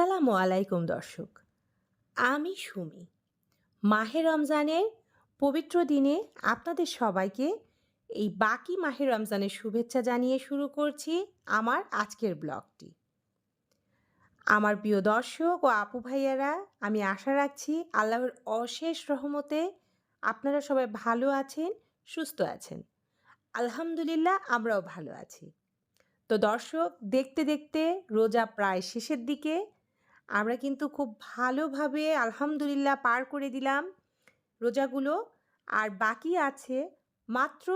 আসসালামু আলাইকুম, দর্শক। আমি সুমি। মাহে রমজানের পবিত্র দিনে আপনাদের সবাইকে এই বাকি মাহে রমজানের শুভেচ্ছা জানিয়ে শুরু করছি আমার আজকের ব্লগটি। আমার প্রিয় দর্শক ও আপু ভাইয়ারা, আমি আশা রাখছি আল্লাহর অশেষ রহমতে আপনারা সবাই ভালো আছেন, সুস্থ আছেন। আলহামদুলিল্লাহ, আমরাও ভালো আছি। তো দর্শক, দেখতে দেখতে রোজা প্রায় শেষের দিকে। আমরা কিন্তু খুব ভালোভাবে আলহামদুলিল্লাহ পার করে দিলাম রোজাগুলো। আর বাকি আছে মাত্র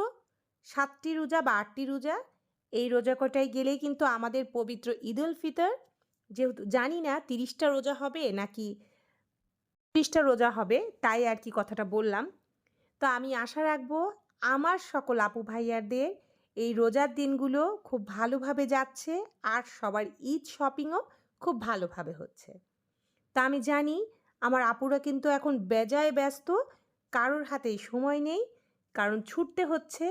সাতটি রোজা বা আটটি রোজা। এই রোজা কটায় গেলেই কিন্তু আমাদের পবিত্র ঈদ উল ফিতর, যেহেতু জানি না তিরিশটা রোজা হবে নাকি তিরিশটা রোজা হবে, তাই আর কি কথাটা বললাম। তো আমি আশা রাখব আমার সকল আপু ভাইয়ারদের এই রোজার দিনগুলো খুব ভালোভাবে যাচ্ছে। আর সবার ঈদ শপিংও খুব ভালোভাবে হচ্ছে। তা আমি জানি আমার আপুরা কিন্তু এখন বেজায় ব্যস্ত, কারোর হাতেই সময় নেই, কারণ ছুটতে হচ্ছে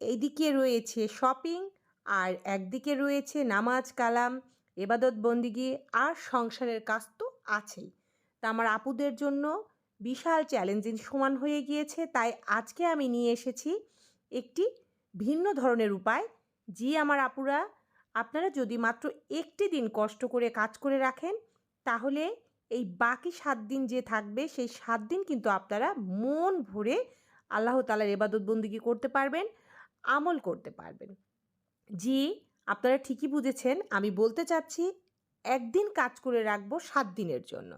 এইদিকে রয়েছে শপিং আর একদিকে রয়েছে নামাজ, কালাম, এবাদত, বন্দিগি আর সংসারের কাজ তো আছেই। তা আমার আপুদের জন্য বিশাল চ্যালেঞ্জিং সমান হয়ে গিয়েছে, তাই আজকে আমি নিয়ে এসেছি একটি ভিন্ন ধরনের উপায়, যে আমার আপুরা আপনারা যদি মাত্র একটি দিন কষ্ট করে কাজ করে রাখেন, তাহলে এই বাকি সাত দিন যে থাকবে, সেই সাত দিন কিন্তু আপনারা মন ভরে আল্লাহ তালার এবাদত বন্দিগি করতে পারবেন, আমল করতে পারবেন। জি, আপনারা ঠিকই বুঝেছেন, আমি বলতে চাচ্ছি একদিন কাজ করে রাখব সাত দিনের জন্য।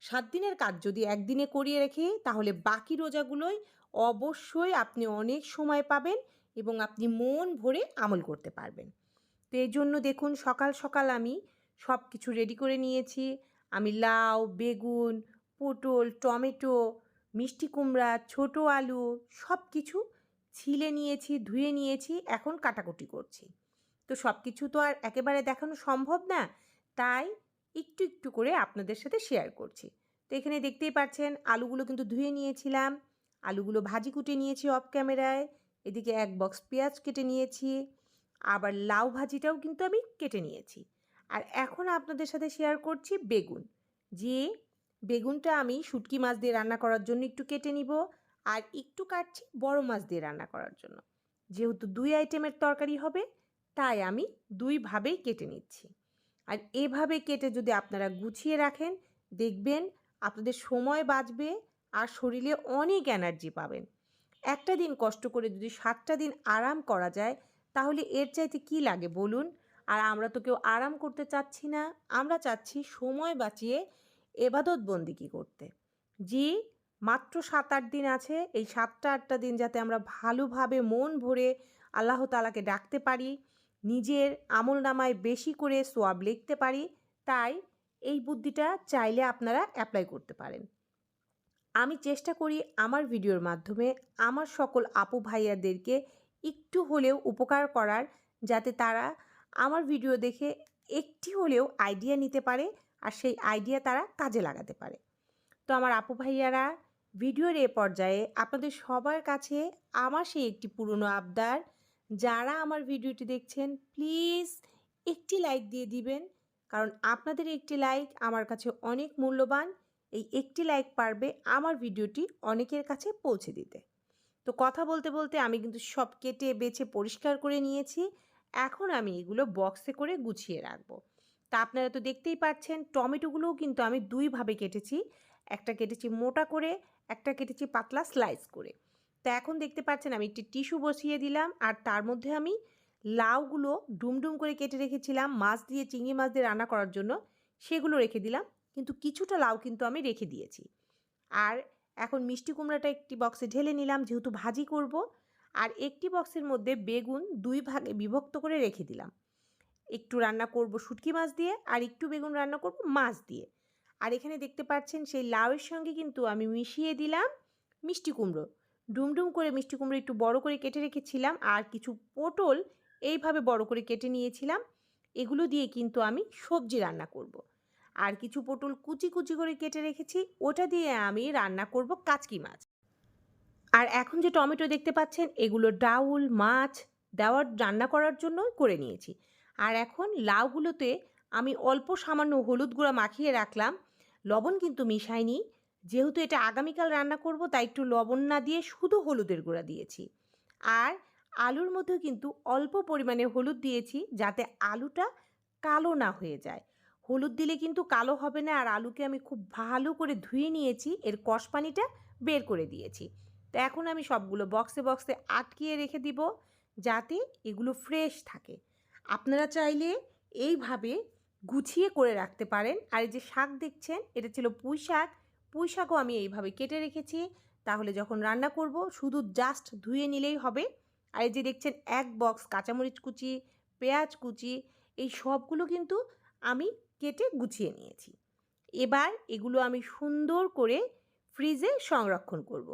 সাত দিনের কাজ যদি একদিনে করিয়ে রেখে, তাহলে বাকি রোজাগুলোই অবশ্যই আপনি অনেক সময় পাবেন এবং আপনি মন ভরে আমল করতে পারবেন। তো এই জন্য দেখুন সকাল সকাল আমি সব কিছু রেডি করে নিয়েছি। আমি লাউ, বেগুন, পটল, টমেটো, মিষ্টি কুমড়া, ছোটো আলু সব কিছু ছিলে নিয়েছি, ধুয়ে নিয়েছি, এখন কাটাকুটি করছি। তো সব কিছু তো আর একেবারে দেখানো সম্ভব না, তাই একটু একটু করে আপনাদের সাথে শেয়ার করছি। তো এখানে দেখতেই পাচ্ছেন, আলুগুলো কিন্তু ধুয়ে নিয়েছিলাম। আলুগুলো ভাজি কুটে নিয়েছি অফ ক্যামেরায় এদিকে এক বক্স পেঁয়াজ কেটে নিয়েছি। আবার লাউ ভাজিটাও কিন্তু আমি কেটে নিয়েছি। আর এখন আপনাদের সাথে শেয়ার করছি বেগুন। যে বেগুনটা আমি শুটকি মাছ দিয়ে রান্না করার জন্য একটু কেটে নিব আর একটু কাটছি বড় মাছ দিয়ে রান্না করার জন্য। যেহেতু দুই আইটেমের তরকারি হবে, তাই আমি দুইভাবেই কেটে নিচ্ছি। আর এভাবে কেটে যদি আপনারা গুছিয়ে রাখেন, দেখবেন আপনাদের সময় বাঁচবে আর শরীরে অনেক এনার্জি পাবেন। একটা দিন কষ্ট করে যদি সাতটা দিন আরাম করা যায় তাহলে এর চাইতে কি লাগে বলুন? আর আমরা তো কেউ আরাম করতে চাচ্ছি না। আমরা চাচ্ছি সময় বাঁচিয়ে এবাদত বন্দিকি করতে? জি, মাত্র সাত আট দিন আছে। এই সাতটা আটটা দিন যাতে আমরা ভালোভাবে মন ভরে আল্লাহ তালাকে ডাকতে পারি, নিজের আমল নামায় বেশি করে সোয়াব লিখতে পারি, তাই এই বুদ্ধিটা চাইলে আপনারা অ্যাপ্লাই করতে পারেন। আমি চেষ্টা করি আমার ভিডিওর মাধ্যমে আমার সকল আপু ভাইয়াদেরকে একটু হলেও উপকার করার, যাতে তারা আমার ভিডিও দেখে একটি হলেও আইডিয়া নিতে পারে আর সেই আইডিয়া তারা কাজে লাগাতে পারে। তো আমার আপু ভাইয়ারা, ভিডিওর এ পর্যায়ে আপনাদের সবার কাছে আমার সেই একটি পুরনো আবদার। যারা আমার ভিডিওটি দেখছেন, প্লিজ একটি লাইক দিয়ে দিবেন। কারণ আপনাদের একটি লাইক আমার কাছে অনেক মূল্যবান। এই একটি লাইক পারবে আমার ভিডিওটি অনেকের কাছে পৌঁছে দিতে। তো কথা বলতে বলতে আমি কিন্তু সব কেটে, বেছে পরিষ্কার করে নিয়েছি। এখন আমি এগুলো বক্সে করে গুছিয়ে রাখব। তা আপনারা তো দেখতেই পাচ্ছেন টমেটোগুলোও কিন্তু আমি দুইভাবে কেটেছি। একটা কেটেছি মোটা করে, একটা কেটেছি পাতলা স্লাইস করে। তো এখন দেখতে পাচ্ছেন আমি একটি টিস্যু বসিয়ে দিলাম আর তার মধ্যে আমি লাউগুলো ডুমডুম করে কেটে রেখেছিলাম, মাছ দিয়ে, চিংড়ি মাছ দিয়ে রান্না করার জন্য। সেগুলো রেখে দিলাম। কিন্তু কিছুটা লাউ কিন্তু আমি রেখে দিয়েছি। আর এখন মিষ্টি কুমড়াটা একটি বক্সে ঢেলে নিলাম, যেহেতু ভাজি করব। আর একটি বক্সের মধ্যে বেগুন দুই ভাগে বিভক্ত করে রেখে দিলাম। একটু রান্না করব শুটকি মাছ দিয়ে, আর একটু বেগুন রান্না করব মাছ দিয়ে। আর এখানে দেখতে পাচ্ছেন সেই লাউয়ের সঙ্গে কিন্তু আমি মিশিয়ে দিলাম মিষ্টি কুমড়ো। ডুমডুম করে মিষ্টি কুমড়ো একটু বড় করে কেটে রেখেছিলাম, আর কিছু পটল এইভাবে বড় করে কেটে নিয়েছিলাম। এগুলো দিয়ে কিন্তু আমি সবজি রান্না করব। আর কিছু পটল কুচি কুচি করে কেটে রেখেছি, ওটা দিয়ে আমি রান্না করব কাচকি মাছ। আর এখন যে টমেটো দেখতে পাচ্ছেন, এগুলো ডাউল, মাছ দেওয়ার, রান্না করার জন্য করে নিয়েছি। আর এখন লাউগুলোতে আমি অল্প সামান্য হলুদ গুঁড়া মাখিয়ে রাখলাম, লবণ কিন্তু মিশাইনি যেহেতু এটা আগামীকাল রান্না করব, তাই একটু লবণ না দিয়ে শুধু হলুদের গুঁড়া দিয়েছি। আর আলুর মধ্যেও কিন্তু অল্প পরিমাণে হলুদ দিয়েছি, যাতে আলুটা কালো না হয়ে যায়। হলুদ দিলে কিন্তু কালো হবে না, আর আলুকে আমি খুব ভালো করে ধুয়ে নিয়েছি, এর কষ পানিটা বের করে দিয়েছি। তো এখন আমি সবগুলো বক্সে বক্সে আটকিয়ে রেখে দিব, যাতে এগুলো ফ্রেশ থাকে। আপনারা চাইলে এইভাবে গুছিয়ে করে রাখতে পারেন। আর এই যে শাক দেখছেন, এটা ছিল পুঁই শাক। পুঁই শাকও আমি এইভাবে কেটে রেখেছি। তাহলে যখন রান্না করব, শুধু জাস্ট ধুয়ে নিলেই হবে। আর এই যে দেখছেন, এক বক্স কাঁচামরিচ কুচি, পেঁয়াজ কুচি, এই সবগুলো কিন্তু আমি কেটে গুছিয়ে নিয়েছি। এবার এগুলো আমি সুন্দর করে ফ্রিজে সংরক্ষণ করব।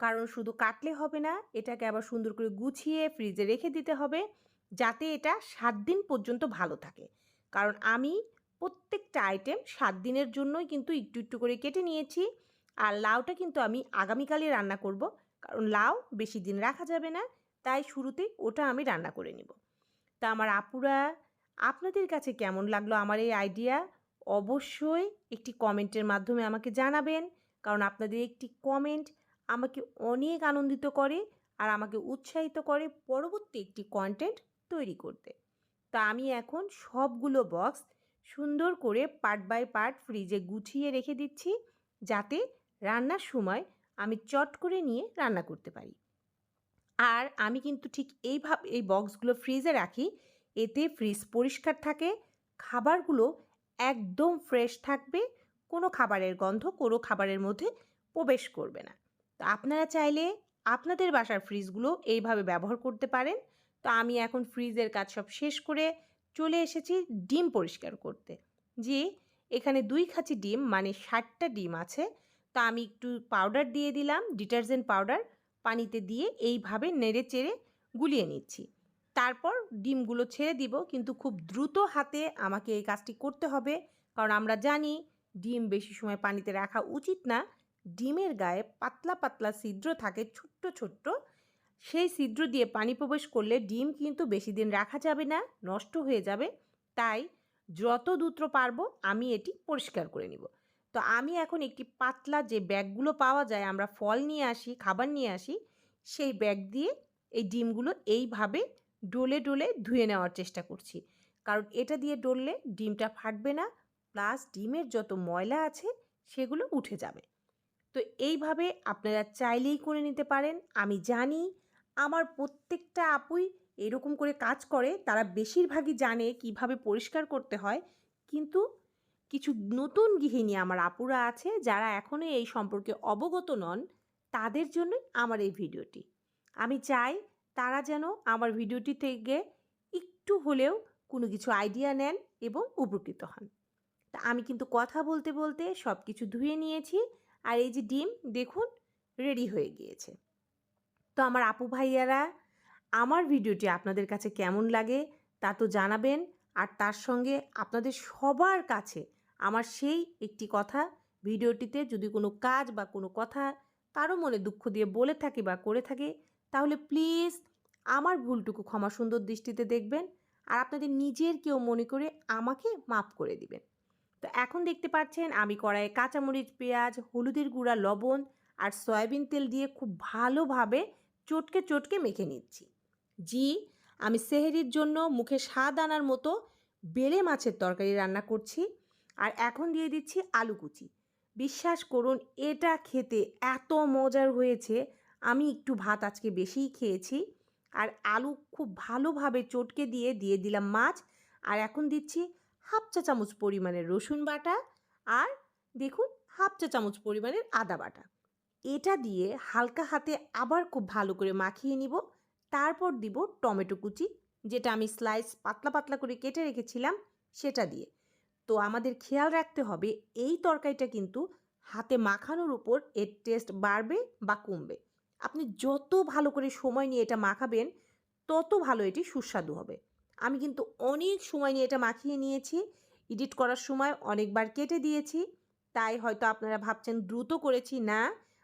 কারণ শুধু কাটলে হবে না, এটাকে আবার সুন্দর করে গুছিয়ে ফ্রিজে রেখে দিতে হবে, যাতে এটা সাত দিন পর্যন্ত ভালো থাকে। কারণ আমি প্রত্যেকটা আইটেম সাত দিনের জন্যই কিন্তু একটু একটু করে কেটে নিয়েছি, আর লাউটা কিন্তু আমি আগামীকালই রান্না করব। কারণ লাউ বেশি দিন রাখা যাবে না, তাই শুরুতেই ওটা আমি রান্না করে নিব। তা আমার আপুরা আপনাদের কাছে কেমন লাগল আমার এই আইডিয়া? অবশ্যই একটি কমেন্টের মাধ্যমে আমাকে জানাবেন। কারণ আপনাদের একটি কমেন্ট আমাকে অনেক আনন্দিত করে আর আমাকে উৎসাহিত করে পরবর্তী একটি কন্টেন্ট তৈরি করতে। তা আমি এখন সবগুলো বক্স সুন্দর করে পার্ট বাই পার্ট ফ্রিজে গুছিয়ে রেখে দিচ্ছি যাতে রান্নার সময় আমি চট করে নিয়ে রান্না করতে পারি। আর আমি কিন্তু ঠিক এইভাবে এই বক্সগুলো ফ্রিজে রাখি এতে ফ্রিজ পরিষ্কার থাকে, খাবারগুলো একদম ফ্রেশ থাকবে, কোনো খাবারের গন্ধ কোনো খাবারের মধ্যে প্রবেশ করবে না। তো আপনারা চাইলে আপনাদের বাসার ফ্রিজগুলো এইভাবে ব্যবহার করতে পারেন। তো আমি এখন ফ্রিজের কাজ সব শেষ করে চলে এসেছি ডিম পরিষ্কার করতে। যে এখানে দুই খাঁচি ডিম মানে ষাটটা ডিম আছে, তো আমি একটু পাউডার দিয়ে দিলাম ডিটারজেন্ট পাউডার পানিতে দিয়ে এইভাবে নেড়ে চেড়ে গুলিয়ে নিচ্ছি। তারপর ডিমগুলো ছেড়ে দিব, কিন্তু খুব দ্রুত হাতে আমাকে এই কাজটি করতে হবে। কারণ আমরা জানি ডিম বেশি সময় পানিতে রাখা উচিত না। ডিমের গায়ে পাতলা পাতলা ছিদ্র থাকে, ছোট্ট ছোট্ট। সেই ছিদ্র দিয়ে পানি প্রবেশ করলে ডিম কিন্তু বেশি দিন রাখা যাবে না, নষ্ট হয়ে যাবে। তাই যত দ্রুত পারব আমি এটি পরিষ্কার করে নিব। তো আমি এখন একটি পাতলা যে ব্যাগগুলো পাওয়া যায়, আমরা ফল নিয়ে আসি, খাবার নিয়ে আসি, সেই ব্যাগ দিয়ে এই ডিমগুলো এইভাবে ডলে ডলে ধুয়ে নেওয়ার চেষ্টা করছি। কারণ এটা দিয়ে ডললে ডিমটা ফাটবে না প্লাস ডিমের যত ময়লা আছে সেগুলো উঠে যাবে। তো এইভাবে আপনারা চাইলেই করে নিতে পারেন। আমি জানি আমার প্রত্যেকটা আপুই এরকম করে কাজ করে, তারা বেশিরভাগই জানে কীভাবে পরিষ্কার করতে হয়। কিন্তু কিছু নতুন গৃহিণী আমার আপুরা আছে, যারা এখনও এই সম্পর্কে অবগত নন, তাদের জন্যই আমার এই ভিডিওটি। আমি চাই তারা যেন আমার ভিডিওটি থেকে একটু হলেও কোনো কিছু আইডিয়া নেন এবং উপকৃত হন। তা আমি কিন্তু কথা বলতে বলতে সব কিছু ধুয়ে নিয়েছি আর এই যে ডিম, দেখুন রেডি হয়ে গিয়েছে। তো আমার আপু ভাইয়ারা, আমার ভিডিওটি আপনাদের কাছে কেমন লাগে তা তো জানাবেন আর তার সঙ্গে আপনাদের সবার কাছে আমার সেই একটি কথা, ভিডিওটিতে যদি কোনো কাজ বা কোনো কথা কারও মনে দুঃখ দিয়ে বলে থাকি বা করে থাকি তাহলে প্লিজ আমার ভুলটুকু ক্ষমা সুন্দর দৃষ্টিতে দেখবেন আর আপনাদের নিজের কেউ মনে করে আমাকে মাফ করে দিবেন। তো এখন দেখতে পাচ্ছেন আমি কড়াইয়ে কাঁচামরিচ, পেঁয়াজ, হলুদের গুঁড়া, লবণ আর সয়াবিন তেল দিয়ে খুব ভালোভাবে চটকে চটকে মেখে নিচ্ছি। জি, আমি সেহেরির জন্য মুখে স্বাদ আনার মতো বেলে মাছের তরকারি রান্না করছি আর এখন দিয়ে দিচ্ছি আলু কুচি। বিশ্বাস করুন, এটা খেতে এত মজার হয়েছে আমি একটু ভাত আজকে বেশিই খেয়েছি। আর আলু খুব ভালোভাবে চটকে দিয়ে দিয়ে দিলাম মাছ। আর এখন দিচ্ছি হাফ চা চামচ পরিমাণের রসুন বাটা আর দেখুন হাফ চা চামচ পরিমাণের আদা বাটা। এটা দিয়ে হালকা হাতে আবার খুব ভালো করে মাখিয়ে নিব। তারপর দিব টমেটো কুচি, যেটা আমি স্লাইস পাতলা পাতলা করে কেটে রেখেছিলাম সেটা দিয়ে। তো আমাদের খেয়াল রাখতে হবে, এই তরকারিটা কিন্তু হাতে মাখানোর উপর এর টেস্ট বাড়বে বা কমবে। আপনি যত ভালো করে সময় নিয়ে এটা মাখাবেন, তত ভালো এটি সুস্বাদু হবে। আমি কিন্তু অনেক সময় নিয়ে এটা মাখিয়ে নিয়েছি, এডিট করার সময় অনেকবার কেটে দিয়েছি, তাই হয়তো আপনারা ভাবছেন দ্রুত করেছি, না,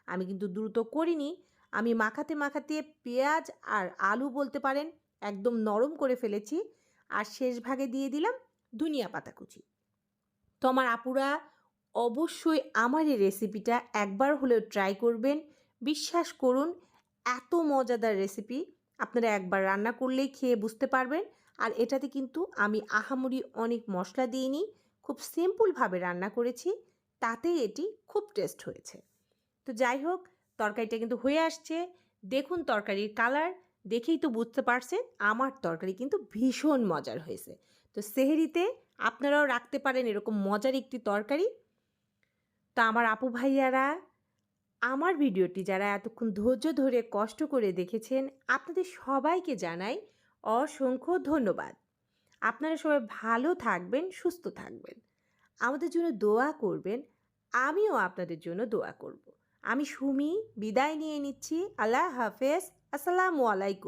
আমি কিন্তু দ্রুত করিনি। আমি মাখাতে মাখাতে পেঁয়াজ আর আলু বলতে পারেন একদম নরম করে ফেলেছি আর শেষ ভাগে দিয়ে দিলাম ধনিয়া পাতা কুচি। তো আমার আপুরা অবশ্যই আমার এই রেসিপিটা একবার হলেও ট্রাই করবেন। বিশ্বাস করুন, এত মজাদার রেসিপি আপনারা একবার রান্না করলেই খেয়ে বুঝতে পারবেন। আর এটাতে কিন্তু আমি আহামরি অনেক মশলা দিইনি, খুব সিম্পলভাবে রান্না করেছি তাতে এটি খুব টেস্ট হয়েছে। তো যাই হোক, তরকারিটা কিন্তু হয়ে আসছে। দেখুন তরকারির কালার দেখেই তো বুঝতে পারছেন, আমার তরকারি কিন্তু ভীষণ মজার হয়েছে। তো সেহেরিতে আপনারাও রাখতে পারেন এরকম মজার একটি তরকারি। তো আমার আপু ভাইয়ারা আমার ভিডিওটি যারা এতক্ষণ ধৈর্য ধরে কষ্ট করে দেখেছেন, আপনাদের সবাইকে জানাই অসংখ্য ধন্যবাদ। আপনারা সবাই ভালো থাকবেন, সুস্থ থাকবেন। আমাদের জন্য দোয়া করবেন, আমিও আপনাদের জন্য দোয়া করব। আমি সুমি, বিদায় নিয়ে নিচ্ছি। আল্লাহ হাফেজ। আসসালামু আলাইকুম।